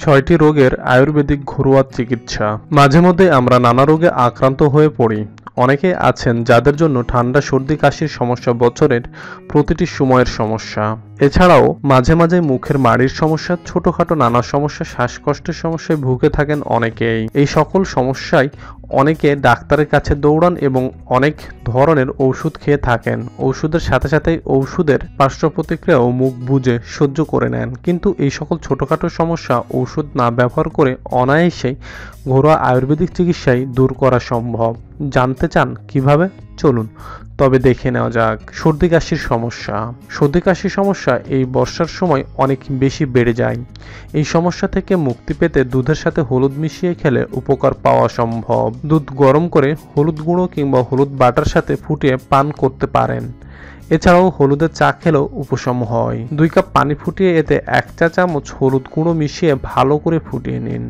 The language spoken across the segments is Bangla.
ছয়টি রোগের আয়ুর্বেদিক ঘরোয়া চিকিৎসা। মাঝে মধ্যে আমরা নানা রোগে আক্রান্ত হয়ে পড়ি। অনেকে আছেন যাদের জন্য ঠান্ডা সর্দি কাশির সমস্যা বছরের প্রতিটি সময়ের সমস্যা। এছাড়াও, মাঝে মাঝে মুখের মাড়ির সমস্যা, ছোটখাটো নানা সমস্যা, শ্বাসকষ্টের সমস্যায় ভুগে থাকেন অনেকেই। এই সকল সমস্যায় অনেকে ডাক্তারের কাছে দৌড়ান এবং অনেক ধরনের ঔষধ খেয়ে থাকেন। ঔষধের সাথে সাথে ঔষধের পার্শ্ব প্রতিক্রিয়াও মুখ বুঝে সহ্য করে নেন। কিন্তু এই সকল ছোটখাটো সমস্যা ঔষধ না ব্যবহার করে অনায়াসেই ঘরোয়া আয়ুর্বেদিক চিকিৎসায় দূর করা সম্ভব। জানতে চান কীভাবে? চলুন তবে দেখে নেওয়া যাক। সর্দি কাশির সমস্যা। সর্দি কাশির সমস্যা এই বর্ষার সময় অনেক বেশি বেড়ে যায়। এই সমস্যা থেকে মুক্তি পেতে দুধের সাথে হলুদ মিশিয়ে খেলে উপকার পাওয়া সম্ভব। দুধ গরম করে হলুদ গুঁড়ো কিংবা হলুদ বাটার সাথে ফুটিয়ে পান করতে পারেন। এছাড়াও হলুদের চা খেলেও উপশম হয়। দুই কাপ পানি ফুটিয়ে এতে এক চা চামচ হলুদ গুঁড়ো মিশিয়ে ভালো করে ফুটিয়ে নিন।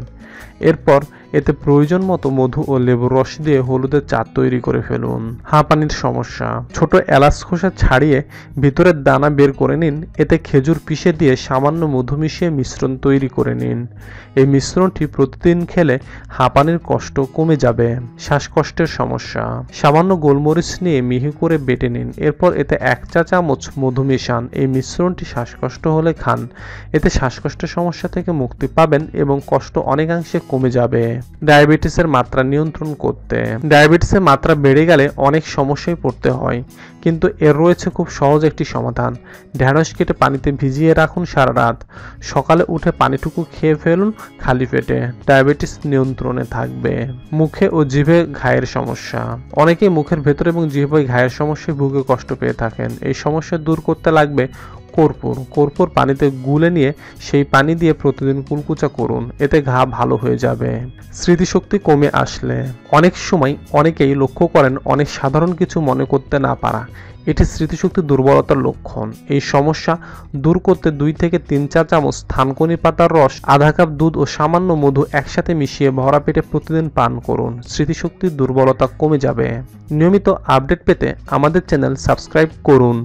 এরপর এতে প্রয়োজন মতো মধু ও লেবুর রস দিয়ে হলুদের চা তৈরি করে ফেলুন। হাঁপানির সমস্যা। ছোট এলাচ খোসা ছাড়িয়ে ভিতরের দানা বের করে নিন। এতে খেজুর পিষে দিয়ে সামান্য মধু মিশিয়ে মিশ্রণ তৈরি করে নিন। এই মিশ্রণটি প্রতিদিন খেলে হাঁপানির কষ্ট কমে যাবে। শ্বাসকষ্টের সমস্যা। সামান্য গোলমরিচ নিয়ে মিহি করে বেটে নিন। এরপর এতে এক চা চামচ মধু মেশান। এই মিশ্রণটি শ্বাসকষ্ট হলে খান। এতে শ্বাসকষ্টের সমস্যা থেকে মুক্তি পাবেন এবং কষ্ট অনেকাংশে কমে যাবে। ডায়াবেটিসের মাত্রা নিয়ন্ত্রণ করতে। ডায়াবেটিসের মাত্রা বেড়ে গেলে অনেক সমস্যায় পড়তে হয়, কিন্তু এর রয়েছে খুব সহজ একটি সমাধান। ঢ্যাঁড়স কেটে পানিতে ভিজিয়ে রাখুন সারা রাত। সকালে উঠে পানিটুকু খেয়ে ফেলুন খালি পেটে। ডায়াবেটিস নিয়ন্ত্রণে থাকবে। মুখে ও জিভে ঘায়ের সমস্যা। অনেকেই মুখের ভেতর এবং জিভে ঘায়ের সমস্যায় ভুগে কষ্ট পেয়ে থাকেন। এই সমস্যা দূর করতে লাগবে কর্পূর কর্পূর পানিতে গুলে নিয়ে সেই পানি দিয়ে প্রতিদিন কুলকুচা করুন, এতে ঘা ভালো হয়ে যাবে। স্মৃতিশক্তি কমে আসলে। অনেক সময় অনেকেই লক্ষ্য করেন অনেক সাধারণ কিছু মনে করতে না পারা। এটি স্মৃতিশক্তি দুর্বলতার লক্ষণ। এই সমস্যা দূর করতে দুই থেকে তিন চা চামচ থানকুনি পাতার রস, আধা কাপ দুধ ও সামান্য মধু একসাথে মিশিয়ে ভরা পেটে প্রতিদিন পান করুন। স্মৃতিশক্তির দুর্বলতা কমে যাবে। নিয়মিত আপডেট পেতে আমাদের চ্যানেল সাবস্ক্রাইব করুন।